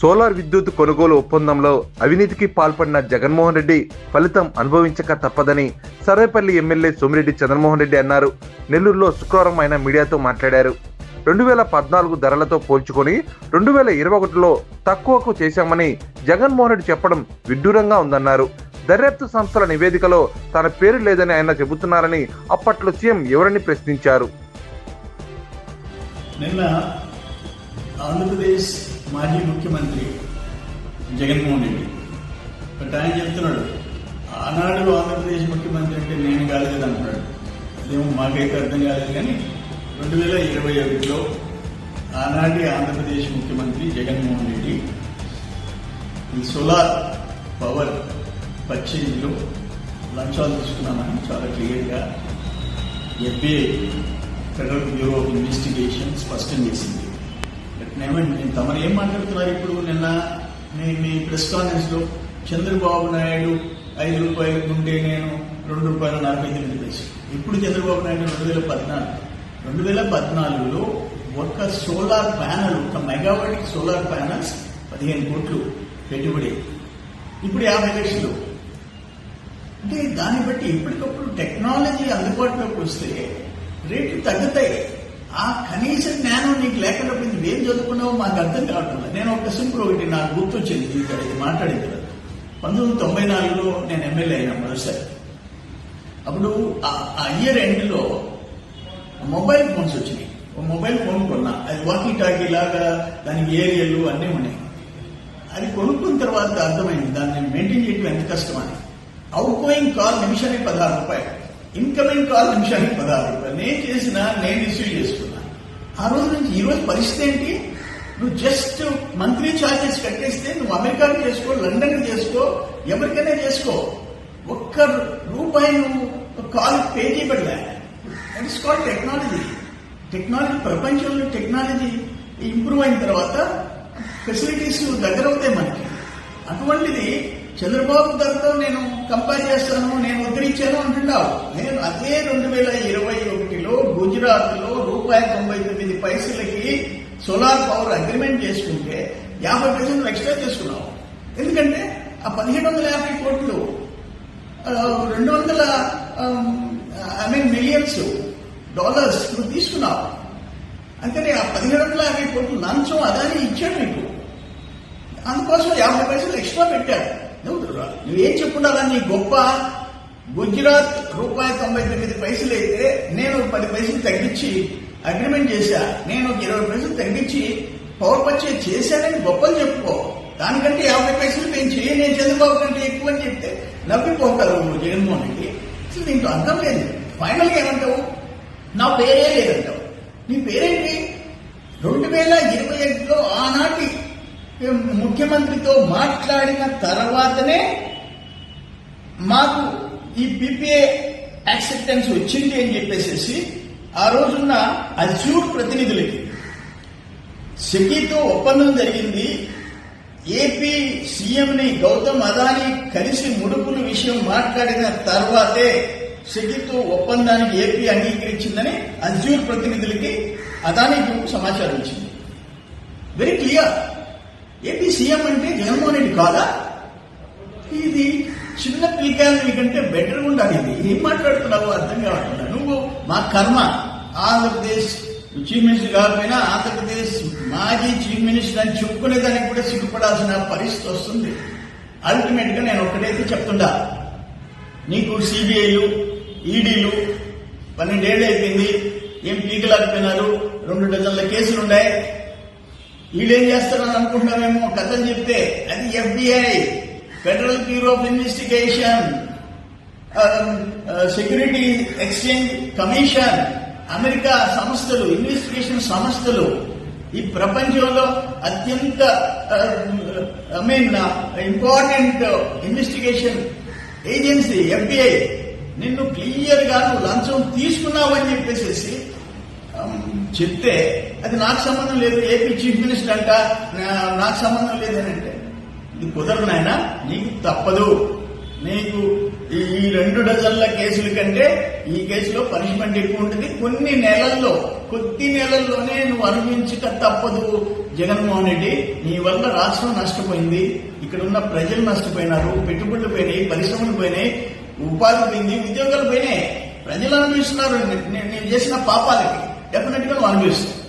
Solar విద్యుత్ కొనుగోలు ఒప్పందంలో అవినీతికి పాల్పడిన జగన్మోహన్ రెడ్డి ఫలితం అనుభవించక తప్పదని సర్వేపల్లి ఎమ్మెల్యే సోమిరెడ్డి చంద్రమోహన్ రెడ్డి అన్నారు. నెల్లూరులో శుక్రవారం ఆయన మీడియాతో మాట్లాడారు. రెండు వేల పద్నాలుగు ధరలతో పోల్చుకొని రెండు వేల ఇరవై ఒకటిలో తక్కువకు చేశామని జగన్మోహన్ రెడ్డి చెప్పడం విడ్డూరంగా ఉందన్నారు. దర్యాప్తు సంస్థల నివేదికలో తన పేరు లేదని ఆయన చెబుతున్నారని అప్పట్లో సీఎం ఎవరని ప్రశ్నించారు. నిన్న ఆంధ్రప్రదేశ్ మాజీ ముఖ్యమంత్రి జగన్మోహన్ రెడ్డి. బట్ ఆయన చెప్తున్నాడు ఆనాడు ఆంధ్రప్రదేశ్ ముఖ్యమంత్రి అంటే నేను కాలేదు అంటున్నాడు. అదేమో మాకైతే అర్థం కాలేదు కానీ రెండు వేల ఇరవై ఒకటిలో ఆనాటి ఆంధ్రప్రదేశ్ ముఖ్యమంత్రి జగన్మోహన్ రెడ్డి ఈ సోలార్ పవర్ పర్చేజ్లో లంచాలు తీసుకున్నామని చాలా క్లియర్గా FBI federal bureau of investigation స్పష్టం చేసింది. నేమండి నేను తమరు ఏం మాట్లాడుతున్నారు ఇప్పుడు నిన్న? మీ మీ ప్రెస్ కాన్ఫరెన్స్లో చంద్రబాబు నాయుడు ఐదు రూపాయలు ఉంటే నేను రెండు రూపాయల నలభై తొమ్మిది పైసలు ఇప్పుడు చంద్రబాబు నాయుడు రెండు వేల పద్నాలుగు. రెండు వేల పద్నాలుగులో ఒక సోలార్ ప్యానల్ ఒక మెగావాట్ సోలార్ ప్యానల్స్ పదిహేను కోట్లు పెట్టుబడి. ఇప్పుడు యాభై లక్షలు. అంటే దాన్ని బట్టి ఎప్పటికప్పుడు టెక్నాలజీ అందుబాటులోకి వస్తే రేట్లు తగ్గుతాయి. ఆ కనీస జ్ఞానం నీకు లేకపోయింది నువ్వేం చదువుకున్నావో మాకు అర్థం కావట్లేదు. నేను ఒక సింపుల్ ఒకటి నాకు గుర్తొచ్చింది ఇక్కడ ఇది మాట్లాడింది కదా. పంతొమ్మిది వందల తొంభై నాలుగులో నేను ఎమ్మెల్యే అయినా మరోసారి. అప్పుడు ఆ ఇయర్ ఎండ్లో మొబైల్ ఫోన్స్ వచ్చినాయి. ఒక మొబైల్ ఫోన్ కొన్నా. అది వాకీ టాకీ లాగా దానికి ఏరియలు అన్నీ ఉన్నాయి. అది కొనుక్కున్న తర్వాత అర్థమైంది దాన్ని మెయింటైన్ చేయడం ఎంత కష్టమని అవుట్ గోయింగ్ కాల్ నిమిషానికి పదహారు రూపాయలు. ఇన్కమింగ్ కాల్ నిమిషానికి పదహారు రూపాయలు. నేను చేసిన నేను ఇష్యూ చేసుకున్నాను ఆ రోజు నుంచి ఈ రోజు పరిస్థితి ఏంటి? నువ్వు జస్ట్ మంత్లీ ఛార్జెస్ కట్టేస్తే నువ్వు అమెరికాకి చేసుకో లండన్ చేసుకో ఎవరికైనా చేసుకో. ఒక్క రూపాయి నువ్వు కాల్ పే చేయబడలే. దట్ ఇస్ టెక్నాలజీ టెక్నాలజీ ప్రపంచంలో టెక్నాలజీ ఇంప్రూవ్ అయిన తర్వాత ఫెసిలిటీస్ దగ్గర అవుతాయి మనకి. అటువంటిది చంద్రబాబు గారితో నేను కంపేర్ చేస్తాను నేను ఉద్ధరించాను అంటున్నావు. నేను అదే రెండు వేల ఇరవై ఒకటిలో గుజరాత్లో రూపాయి తొంభై తొమ్మిది పైసలకి సోలార్ పవర్ అగ్రిమెంట్ చేసుకుంటే యాభై పైసలు ఎక్స్ట్రా చేసుకున్నావు. ఎందుకంటే ఆ పదిహేడు వందల యాభై కోట్లు రెండు వందల ఐ మీన్ మిలియన్స్ డాలర్స్ నువ్వు తీసుకున్నావు. అందుకని ఆ పదిహేడు వందల యాభై కోట్లు లంచం అదాని ఇచ్చాడు నీకు. అందుకోసం యాభై పైసలు ఎక్స్ట్రా పెట్టాడు. నువ్వు నువ్వేం చెప్పుండాలా? నీ గొప్ప గుజరాత్ రూపాయి తొంభై తొమ్మిది పైసలు అయితే నేను పది పైసలు తగ్గించి అగ్రిమెంట్ చేశా. నేను ఒక ఇరవై పైసలు తగ్గించి పవర్ పర్చేజ్ చేశానని గొప్పలు చెప్పుకో. దానికంటే యాభై పైసలు పెంచి నేను చంద్రబాబు కంటే ఎక్కువ అని చెప్తే నవ్విపోతారు జగన్మోహన్ రెడ్డి. అసలు దీంట్లో అర్థం లేదు. ఫైనల్ ఏమంటావు? నా పేరే లేదంటావు. నీ పేరేంటి? రెండు వేల ఇరవై ఐదులో ఆనాటి ముఖ్యమంత్రితో మాట్లాడిన తర్వాతనే మాకు ఈ పిపిఏ యాక్సెప్టెన్స్ వచ్చింది అని చెప్పేసి ఆ రోజున్న అజ్యూర్ ప్రతినిధులకి సెకీతో ఒప్పందం జరిగింది. ఏపీ సీఎంని గౌతమ్ అదాని కలిసి ముడుపుల విషయం మాట్లాడిన తర్వాతే సెకీతో ఒప్పందానికి ఏపీ అంగీకరించిందని అజ్యూర్ ప్రతినిధులకి అదానీ గ్రూప్ సమాచారం ఇచ్చింది. వెరీ క్లియర్ ఏపీ సీఎం అంటే జగన్మోహన్ రెడ్డి కాదా? ఇది చిన్న పిలికాయలు కంటే బెటర్ ఉండాలి. ఇది ఏం మాట్లాడుతున్నావు అర్థం కావట్లేదు. నువ్వు మా కర్మ ఆంధ్రప్రదేశ్ చీఫ్ మినిస్టర్ కాకపోయినా ఆంధ్రప్రదేశ్ మాజీ చీఫ్ మినిస్టర్ అని చెప్పుకునే దానికి కూడా సిగ్గుపడాల్సిన పరిస్థితి వస్తుంది. అల్టిమేట్గా నేను ఒక్కటైతే చెప్తుండా నీకు సిబిఐలు ఈడీలు పన్నెండేళ్ళు అయిపోయింది. ఏం పీకలేకపోయినారు రెండు డజన్ల కేసులు ఉన్నాయి. వీళ్ళేం చేస్తారని అనుకుంటున్నామేమో కథలు చెప్తే అది FBI federal bureau of investigation security exchange commission America సంస్థలు ఇన్వెస్టిగేషన్ సంస్థలు ఈ ప్రపంచంలో అత్యంత I mean important investigation agency FBI నిన్ను క్లియర్గా నువ్వు లంచం తీసుకున్నావని చెప్పేసి um, చెప్తే అది నాకు సంబంధం లేదు ఏపీ చీఫ్ మినిస్టర్ అంట నాకు సంబంధం లేదని అంటే ఇది కుదరదు నాయన నీకు తప్పదు. నీకు ఈ రెండు డజన్ల కేసుల కంటే ఈ కేసులో పనిష్మెంట్ ఎక్కువ ఉంటుంది. కొన్ని నెలల్లో కొద్ది నెలల్లోనే నువ్వు అనుభవించక తప్పదు. జగన్మోహన్ రెడ్డి నీ వల్ల రాష్ట్రం నష్టపోయింది. ఇక్కడ ఉన్న ప్రజలు నష్టపోయినారు. పెట్టుబడులు పోయినాయి పరిశ్రమలు పోయినాయి ఉపాధి పోయింది ఉద్యోగాలు పోయినాయి. ప్రజలు అనుభవిస్తున్నారు. నేను చేసిన పాపాలకి. డెఫినెట్గా నువ్వు అనుభవిస్తావు